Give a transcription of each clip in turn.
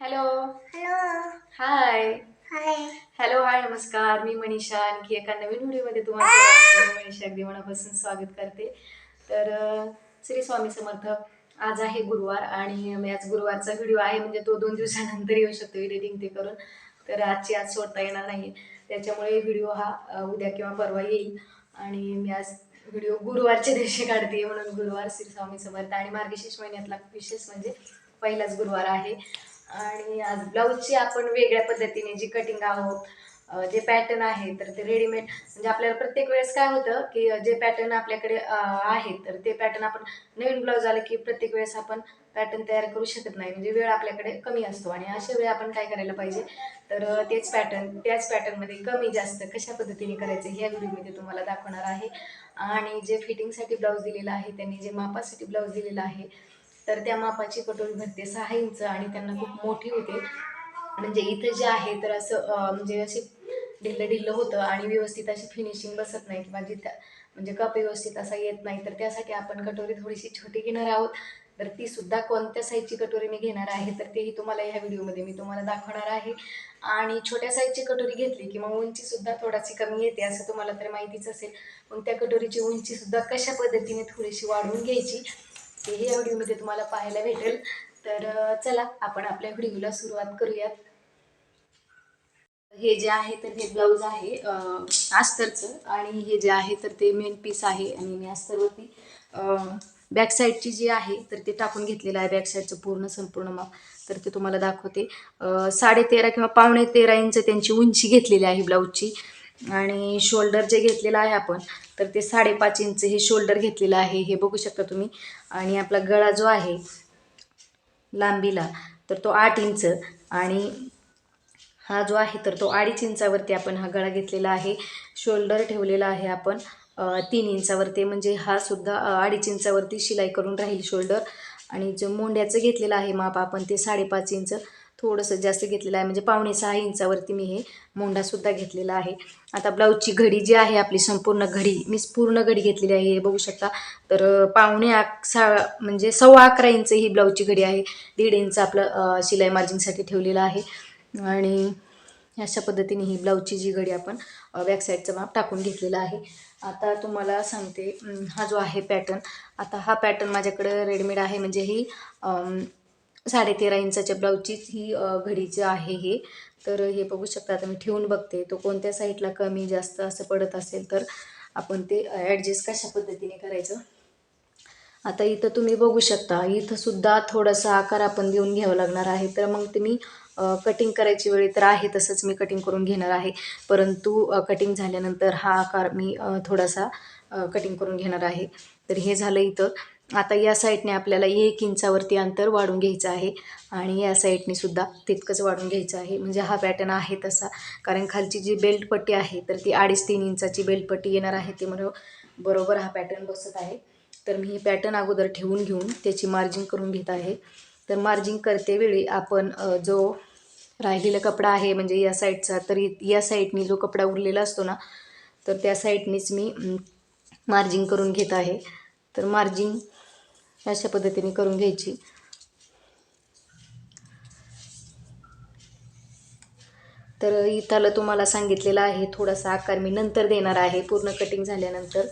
Hello. Hello. Hi. Hi. Hello hi नमस्कार. मी मनीषा आणखी एका नवीन व्हिडिओमध्ये तुम्हाला सर्वांचं मी मनीषा अगदी मनापासून स्वागत करते. तर श्री स्वामी समर्थ आज आहे गुरुवार आणि मी आज गुरुवारचा व्हिडिओ आहे म्हणजे तो दोन दिवसानंतर येऊ शकतो एडिटिंग ते करून. तर आजची आज सोडता येणार नाही. त्याच्यामुळे व्हिडिओ हा उद्या किंवा परवा येईल. आणि मी आज व्हिडिओ गुरुवारच्या दिवशी काढते म्हणून गुरुवार श्री स्वामी समर्थ. आणि मार्गशीर्ष महिन्यातला विशेष म्हणजे पहिलाच गुरुवार आहे. आणि आज ब्लाऊजची आपण वेगळ्या पद्धतीने जी कटिंग आहोत जे पॅटर्न आहे तर ते रेडीमेड म्हणजे आपल्याला प्रत्येक वेळेस काय होतं की जे पॅटर्न आपल्याकडे आहेत तर ते पॅटर्न आपण नवीन ब्लाऊज आलं की प्रत्येक वेळेस आपण पॅटर्न तयार करू शकत नाही. म्हणजे वेळ आपल्याकडे कमी असतो आणि अशा वेळी आपण काय करायला पाहिजे? तर तेच पॅटर्न त्याच पॅटर्नमध्ये कमी जास्त कशा पद्धतीने करायचं ह्या व्हिडिओमध्ये तुम्हाला दाखवणार आहे. आणि जे फिटिंगसाठी ब्लाऊज दिलेला आहे त्यांनी जे मापासाठी ब्लाऊज दिलेला आहे तर त्या मापाची कटोरी भरते सहा इंच आणि त्यांना खूप मोठी होते. म्हणजे इथं जे आहे तर असं म्हणजे अशी ढिल्लं ढिल्लं होतं आणि व्यवस्थित अशी फिनिशिंग बसत नाही किंवा जिथं म्हणजे कप व्यवस्थित असा येत नाही. तर त्यासाठी आपण कटोरी थोडीशी छोटी घेणार आहोत. तर ती सुद्धा कोणत्या साईजची कटोरी मी घेणार आहे तर तेही तुम्हाला ह्या व्हिडिओमध्ये मी तुम्हाला दाखवणार आहे. आणि छोट्या साईजची कटोरी घेतली की मग उंचीसुद्धा थोडीशी कमी येते असं तुम्हाला तर माहितीच असेल. मग त्या कटोरीची उंचीसुद्धा कशा पद्धतीने थोडीशी वाढवून घ्यायची तेही या व्हिडिओमध्ये तुम्हाला पाहायला भेटेल. तर चला आपण आपल्या व्हिडिओला सुरुवात करूयात. हे जे आहे तर हे ब्लाऊज आहे अस्तरचं आणि हे जे आहे तर ते मेन पीस आहे. आणि मी अस्तरवरती बॅक साईडची जी आहे तर ते टाकून घेतलेलं आहे. बॅक साईडचं पूर्ण संपूर्ण माप. तर ते तुम्हाला दाखवते. साडे तेरा किंवा पावणे तेरा इंच त्यांची उंची घेतलेली आहे ब्लाऊजची. आणि शोल्डर जे घेतलेलं आहे आपण तर ते साडेपाच इंच हे शोल्डर घेतलेलं आहे. हे बघू शकता तुम्ही. आणि आपला गळा जो आहे लांबीला तर तो आठ इंच. आणि हा जो आहे तर तो अडीच इंचावरती आपण हा गळा घेतलेला आहे. शोल्डर ठेवलेला आहे आपण तीन इंचावरती. म्हणजे हा सुद्धा अडीच इंचावरती शिलाई करून राहील शोल्डर आणि जो मोंड्याचं घेतलेलं आहे माप आपण ते साडेपाच इंच. थोडंसं जास्त घेतलेलं आहे. म्हणजे पावणे सहा इंचावरती मी हे मोंडासुद्धा घेतलेला आहे. आता ब्लाऊजची घडी जी आहे आपली संपूर्ण घडी मी पूर्ण घडी घेतलेली आहे. हे बघू शकता. तर पावणे आक सा म्हणजे सव्वा अकरा इंच ही ब्लाऊजची घडी आहे. दीड इंच आपलं शिलाई मार्जिनसाठी ठेवलेलं आहे. आणि अशा पद्धतीने ही ब्लाऊजची जी घडी आपण बॅकसाईडचं माप टाकून घेतलेलं आहे. आता तुम्हाला सांगते हा जो आहे पॅटर्न आता हा पॅटर्न माझ्याकडं रेडीमेड आहे. म्हणजे ही साडेतेरा इंचाच्या ब्लाऊजचीच ही घडी घडीचं आहे हे. तर हे बघू शकता आता मी ठेवून बघते. तो कोणत्या साईडला कमी जास्त असं पडत असेल तर आपण ते ॲडजस्ट कशा पद्धतीने करायचं? आता इथं तुम्ही बघू शकता इथंसुद्धा थोडासा आकार आपण देऊन घ्यावा लागणार आहे. तर मग तुम्ही कटिंग करायची वेळी तर आहे तसंच मी कटिंग करून घेणार आहे. परंतु कटिंग झाल्यानंतर हा आकार मी थोडासा कटिंग करून घेणार आहे. तर हे झालं इथं. आता या साईडने आपल्याला एक इंचावरती अंतर वाढून घ्यायचं आहे आणि या साईडने सुद्धा तितकंच वाढून घ्यायचं आहे. म्हणजे हा पॅटर्न आहे तसा. कारण खालची जी बेल्टपट्टी आहे तर ती अडीच तीन इंचाची बेल्टपट्टी येणार आहे. ते म्हणून बरोबर हा पॅटर्न बसत आहे. तर मी हे पॅटर्न अगोदर ठेवून घेऊन त्याची मार्जिंग करून घेत आहे. तर मार्जिंग करतेवेळी आपण जो राहिलेला कपडा आहे म्हणजे या साईडचा तर या साईडनी जो कपडा उरलेला असतो ना तर त्या साईडनीच मी मार्जिंग करून घेत आहे. तर मार्जिंग अशा पद्धतीने करून घ्यायची. तर इथाला तुम्हाला सांगितलेलं आहे थोडासा आकार मी नंतर देणार आहे पूर्ण कटिंग झाल्यानंतर.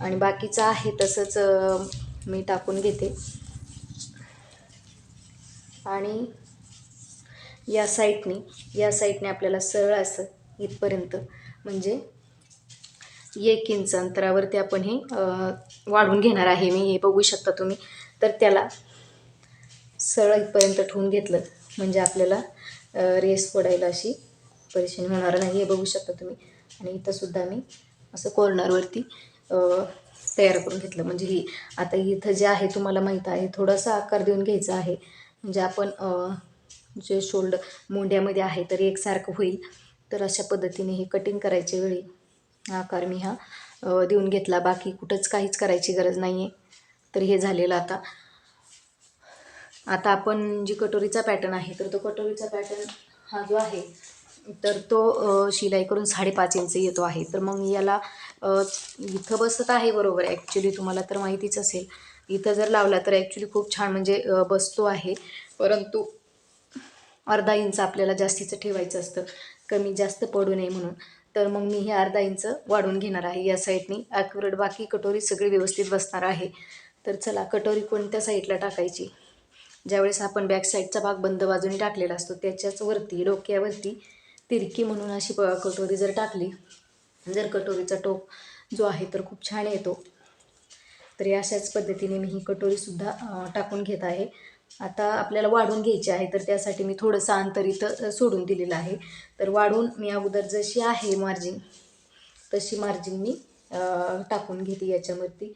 आणि बाकीचं आहे तसंच मी टाकून घेते. आणि या साईडने या साईडने आपल्याला सरळ असं इथपर्यंत म्हणजे एक इंच अंतरावरती आपण हे वाढवून घेणार आहे मी हे बघू शकता तुम्ही. तर त्याला सरळ इथपर्यंत ठेवून घेतलं म्हणजे आपल्याला रेस पडायला अशी परेशानी होणार नाही हे बघू शकता तुम्ही. आणि इथंसुद्धा मी असं कॉर्नरवरती तयार करून घेतलं. म्हणजे ही आता इथं जे आहे तुम्हाला माहीत आहे थोडासा आकार देऊन घ्यायचा आहे. म्हणजे आपण जे शोल्डर मोंड्यामध्ये आहे तर एकसारखं होईल. तर अशा पद्धतीने हे कटिंग करायच्या वेळी हा आकार मी हा देऊन घेतला. बाकी कुठंच काहीच करायची गरज नाही आहे तर हे झालेलं आता. आता आपण जी कटोरीचा पॅटर्न आहे तर तो कटोरीचा पॅटर्न हा जो आहे तर तो शिलाई करून साडेपाच इंच येतो आहे. तर मग याला इथं बसत आहे बरोबर. ॲक्च्युली तुम्हाला तर माहितीच असेल. इथं जर लावला तर ॲक्च्युली खूप छान म्हणजे बसतो आहे. परंतु अर्धा इंच आपल्याला जास्तीचं ठेवायचं असतं. कमी जास्त पडू नये म्हणून. तर मग मी हे अर्धा इंच वाढवून घेणार आहे या साईडनी. ॲक्युरेट बाकी कटोरी सगळी व्यवस्थित बसणार आहे. तर चला कटोरी कोणत्या साईडला टाकायची? ज्यावेळेस आपण बॅक साईडचा भाग बंद बाजूने टाकलेला असतो त्याच्याच वरती डोक्यावरती तिरकी म्हणून अशी प कटोरी जर टाकली जर कटोरीचा टोप जो आहे तर खूप छान येतो. तर अशाच पद्धतीने मी ही कटोरीसुद्धा टाकून घेत आहे. आता आपल्याला वाढून घ्यायची आहे तर त्यासाठी मी थोडंसं अंतर इथं सोडून दिलेलं आहे. तर वाढून मी अगोदर जशी आहे मार्जिन तशी मार्जिन मी टाकून घेते याच्यावरती.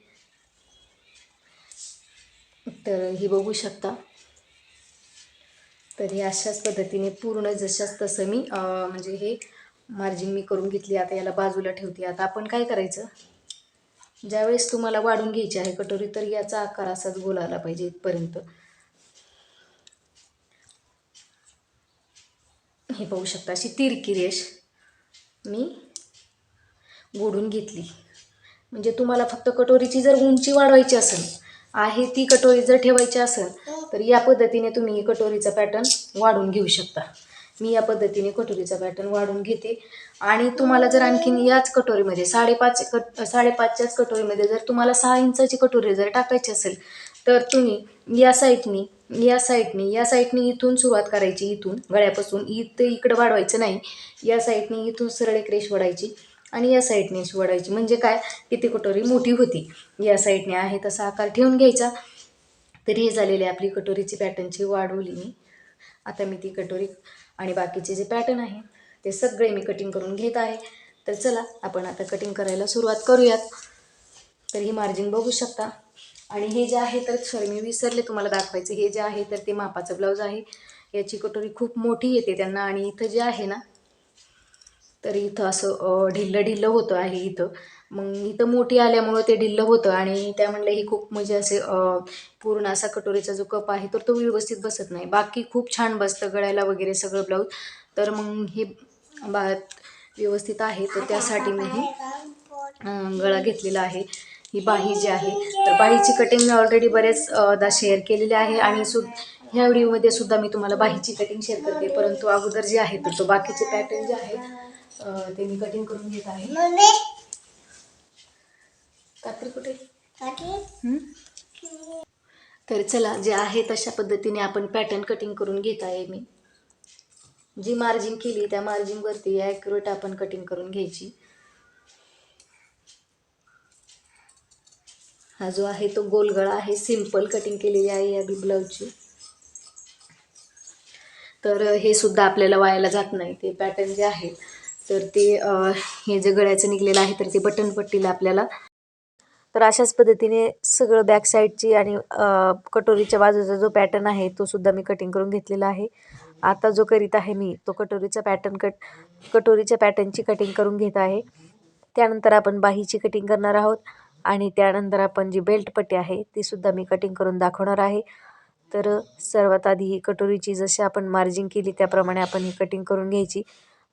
तर ही बघू शकता. तर हे अशाच पद्धतीने पूर्ण जशाच तसं मी म्हणजे हे मार्जिन मी करून घेतली. आता याला बाजूला ठेवते. आता आपण काय करायचं? ज्यावेळेस तुम्हाला वाढून घ्यायची आहे कटोरी तर याचा आकार असाच गोल आला पाहिजे इथपर्यंत. हे पाहू शकता. अशी तिरकी रेष मी गोडून घेतली. म्हणजे तुम्हाला फक्त कटोरीची जर उंची वाढवायची असेल आहे ती कटोरी जर ठेवायची असेल तर या पद्धतीने तुम्ही कटोरीचा पॅटर्न वाढवून घेऊ शकता. मी या पद्धतीने कटोरीचा पॅटर्न वाढवून घेते. आणि तुम्हाला जर आणखीन याच कटोरीमध्ये साडेपाच कट साडेपाचच्याच कटोरीमध्ये जर तुम्हाला सहा इंचाची कटोरी जर टाकायची असेल तर तुम्ही या साईडनी या साईडनी या साईडनी इथून सुरुवात करायची इथून गळ्यापासून. इथं इकडं वाढवायचं नाही. या साईडनी इथून सरळ एक रेष वडायची आणि या साईडने वाढायची. वडायची म्हणजे काय? की ती कटोरी मोठी होती. या साईडने आहे तसा आकार ठेवून घ्यायचा. तर हे झालेली आपली कटोरीची पॅटर्नची वाढवली मी. आता मी ती कटोरी आणि बाकीचे जे पॅटर्न आहे ते सगळे मी कटिंग करून घेत आहे. तर चला आपण आता कटिंग करायला सुरुवात करूयात. तर ही मार्जिन बघू शकता. आणि हे जे आहे तर सॉरी मी विसरले तुम्हाला दाखवायचं. हे जे आहे तर ते मापाचं ब्लाऊज आहे. याची कटोरी खूप मोठी येते त्यांना. आणि इथं जे आहे ना तर इथं असं ढिल्लं ढिल्लं होतं आहे इथं. मग इथं मोठी आल्यामुळं ते ढिल्लं होतं. आणि त्या म्हणलं ही खूप म्हणजे असे पूर्ण असा कटोरीचा जो कप आहे तर तो व्यवस्थित बसत नाही. बाकी खूप छान बसतं गळ्याला वगैरे सगळं ब्लाऊज. तर मग हे बा व्यवस्थित आहे तर त्यासाठी मी हे गळा घेतलेला आहे. ही बाही जी आहे तर बाहीची कटिंग मी ऑलरेडी बरेच दा शेअर केलेली आहे आणि सु ह्या व्हिडिओमध्ये सुद्धा मी तुम्हाला बाहीची कटिंग शेअर करते. परंतु अगोदर जे आहे तर तो बाकीचे पॅटर्न जे आहेत ते मी कटिंग करून घेत आहे. कात्री कुठे? तर चला जे आहे तशा पद्धतीने आपण पॅटर्न कटिंग करून घेत आहे मी. जी मार्जिन केली त्या मार्जिनवरती ॲक्युरेट आपण कटिंग करून घ्यायची. हा जो आहे तो गोलगळा आहे. सिंपल कटिंग केलेली आहे या ब्लाऊजची तर हे सुद्धा आपल्याला वायाला जात नाही. ते पॅटर्न जे आहे तर ते हे जे गळ्याचं निघलेलं आहे तर ते बटन पट्टीला आपल्याला तर अशाच पद्धतीने सगळं बॅक साईडची आणि कटोरीच्या बाजूचा जो पॅटर्न आहे तो सुद्धा मी कटिंग करून घेतलेला आहे. आता जो करीत आहे मी तो कटोरीचा पॅटर्न कट कटोरीच्या पॅटर्नची कटिंग करून घेत आहे. त्यानंतर आपण बाहीची कटिंग करणार आहोत. आणि त्यानंतर आपण जी बेल्ट पट्टी आहे ती सुद्धा मी कटिंग करून दाखवणार आहे. तर सर्वात आधी ही कटोरीची जशी आपण मार्जिंग केली त्याप्रमाणे आपण ही कटिंग करून घ्यायची.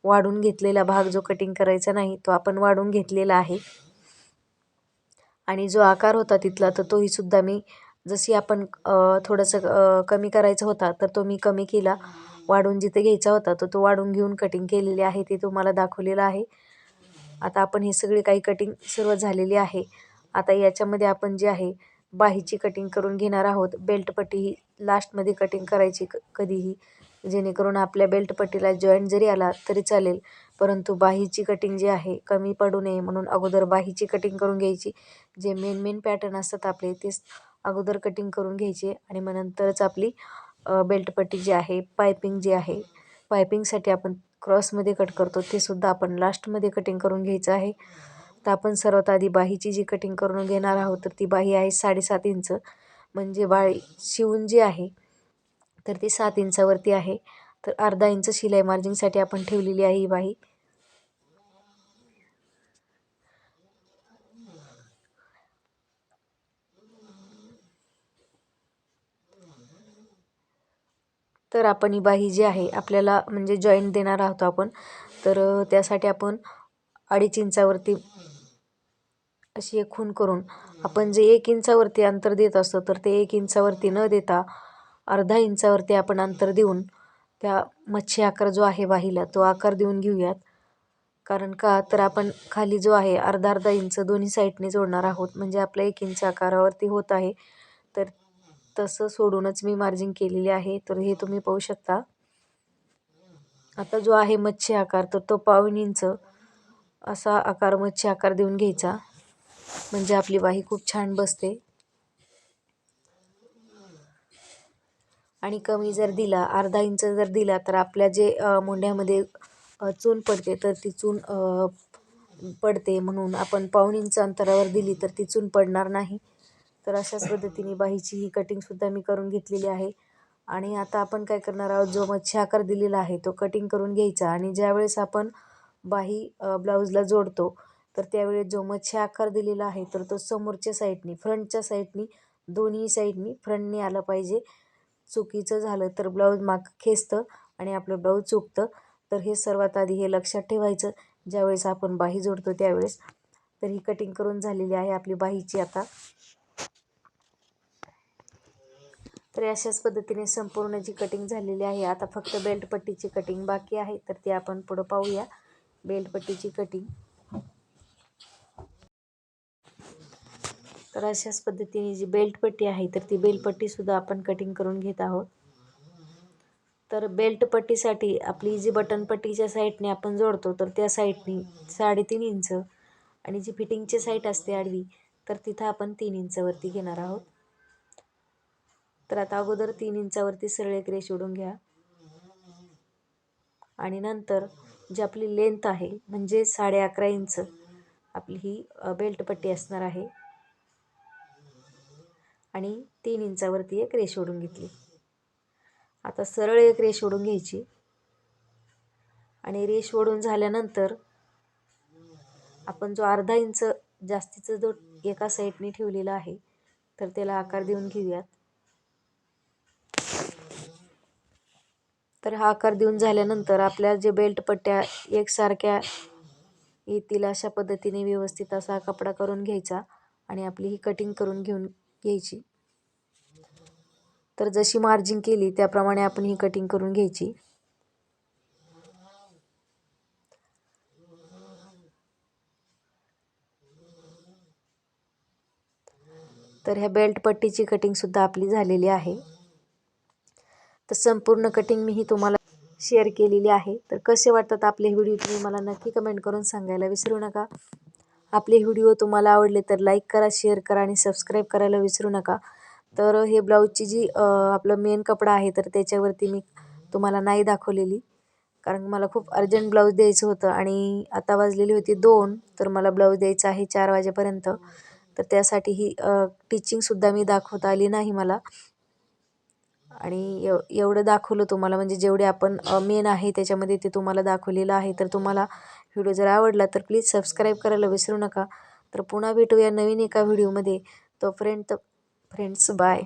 वाढून घेतलेला भाग जो कटिंग करायचा नाही तो आपण वाढून घेतलेला आहे. आणि जो आकार होता तिथला तर तोही सुद्धा मी जशी आपण थोडंसं कमी करायचा होता तर तो मी कमी केला. वाढून जिथे घ्यायचा होता तर तो वाढून घेऊन कटिंग केलेली आहे ते तुम्हाला दाखवलेलं आहे. आता आपण हे सगळी काही कटिंग सर्व झालेली आहे. आता याच्यामध्ये आपण जे आहे बाहीची कटिंग करून घेणार आहोत. बेल्टपट्टी ही लास्टमध्ये कटिंग करायची क कधीही. जेणेकरून आपल्या बेल्टपट्टीला जॉईंट जरी आला तरी चालेल. परंतु बाहीची कटिंग जी आहे कमी पडू नये म्हणून अगोदर बाहीची कटिंग करून घ्यायची. जे मेन मेन पॅटर्न असतात आपले तेच अगोदर कटिंग करून घ्यायचे आणि मग नंतरच आपली बेल्टपट्टी जी आहे पायपिंग जी आहे पायपिंगसाठी आपण क्रॉसमध्ये कट करतो. ते सुद्धा आपण लास्टमध्ये कटिंग करून घ्यायचं आहे. तर आपण सर्वात आधी बाहीची जी कटिंग करून घेणार आहोत तर ती बाही आहे साडेसात इंच. म्हणजे बाळी शिवून जी आहे तर ती सात इंचावरती आहे. तर अर्धा इंच शिलाई मार्जिंगसाठी आपण ठेवलेली आहे ही बाही. तर आपण ही बाही जी आहे आपल्याला म्हणजे जॉईंट देणार आहोत आपण. तर त्यासाठी आपण अडीच इंचावरती अशी एक खूण करून आपण जे एक इंचावरती अंतर देत असतो तर ते एक इंचावरती न देता अर्धा इंचावरती आपण अंतर देऊन त्या मच्छी आकार जो आहे वाहिला तो आकार देऊन घेऊयात. कारण का? तर आपण खाली जो आहे अर्धा अर्धा इंच दोन्ही साईडने जोडणार आहोत. म्हणजे आपल्या एक इंच आकारावरती होत आहे. तर तसं सोडूनच मी मार्जिंग केलेली आहे. तर हे तुम्ही पाहू शकता. आता जो आहे मच्छी आकार तर तो पाऊन इंच असा आकार मच्छी आकार देऊन घ्यायचा. म्हणजे आपली बाही खूप छान बसते. आणि कमी जर दिला अर्धा इंच जर दिला तर आपल्या जे अ, मुंड्यामध्ये चून पडते तर ती चून पडते. म्हणून आपण पाऊण इंच अंतरावर दिली तर ती चून पडणार नाही. तर अशाच पद्धतीने बाहीची ही कटिंगसुद्धा मी करून घेतलेली आहे. आणि आता आपण काय करणार आहोत जो मच्छी आकार दिलेला आहे तो कटिंग करून घ्यायचा. आणि ज्यावेळेस आपण बाही ब्लाऊजला जोडतो तर त्यावेळेस जो मच्छी आकार दिलेला आहे तर तो समोरच्या साईडनी फ्रंटच्या साईडनी दोन्ही साईडनी फ्रंटनी आलं पाहिजे. चुकीचं झालं तर ब्लाऊज माग खेचतं आणि आपलं ब्लाऊज चुकतं. तर हे सर्वात आधी हे लक्षात ठेवायचं. ज्यावेळेस आपण बाही जोडतो त्यावेळेस. तर ही कटिंग करून झालेली आहे आपली बाहीची आता. तर अशाच पद्धतीने संपूर्ण जी कटिंग झालेली आहे आता फक्त बेल्टपट्टीची कटिंग बाकी आहे. तर ती आपण पुढं पाहूया. बेल्टपट्टीची कटिंग तर अशाच पद्धतीने जी बेल्टपट्टी आहे तर ती बेल्टपट्टीसुद्धा आपण कटिंग करून घेत आहोत. तर बेल्टपट्टीसाठी आपली जी बटनपट्टीच्या साईडने आपण जोडतो तर त्या साईडने साडेतीन इंच आणि जी फिटिंगची साईट असते आडवी तर तिथं आपण तीन इंचावरती घेणार आहोत. तर आता अगोदर तीन इंचावरती सरळ एक रेष ओढून घ्या. आणि नंतर जी आपली लेंथ आहे म्हणजे साडे अकरा इंच आपली ही बेल्टपट्टी असणार आहे आणि तीन इंचावरती एक रेष ओढून घेतली. आता सरळ एक रेष ओढून घ्यायची. आणि रेष ओढून झाल्यानंतर आपण जो अर्धा इंच जास्तीचा जो एका साईडने ठेवलेला आहे तर त्याला आकार देऊन घेऊयात. तर हा आकार देऊन झाल्यानंतर आपल्या जे बेल्ट पट्ट्या एकसारख्या येतील अशा पद्धतीने व्यवस्थित असा कपडा करून घ्यायचा आणि आपली ही कटिंग करून घेऊन घ्यायची. तर जशी मार्जिंग केली त्याप्रमाणे आपण ही कटिंग करून घ्यायची. तर ह्या बेल्ट पट्टीची कटिंगसुद्धा आपली झालेली आहे. तर संपूर्ण कटिंग मी ही तुम्हाला शेअर केलेली आहे. तर कसे वाटतात आपले व्हिडिओ तुम्ही मला नक्की कमेंट करून सांगायला विसरू नका. आपले व्हिडिओ तुम्हाला आवडले तर लाईक करा शेअर करा आणि सबस्क्राईब करायला विसरू नका. तर हे ब्लाऊजची जी आपलं मेन कपडा आहे तर त्याच्यावरती मी तुम्हाला नाही दाखवलेली. कारण मला खूप अर्जंट ब्लाऊज द्यायचं होतं आणि आता वाजलेली होती दोन तर मला ब्लाऊज द्यायचं आहे चार वाजेपर्यंत. तर त्यासाठी ही टीचिंगसुद्धा मी दाखवता आली नाही मला. आणि एव एवढं दाखवलं तुम्हाला म्हणजे जेवढे आपण मेन आहे त्याच्यामध्ये ते तुम्हाला दाखवलेलं आहे. तर तुम्हाला व्हिडिओ जर आवडला तर प्लीज सबस्क्राईब करायला विसरू नका. तर पुन्हा भेटूया नवीन एका व्हिडिओमध्ये. तोपर्यंत फ्रेंड्स बाय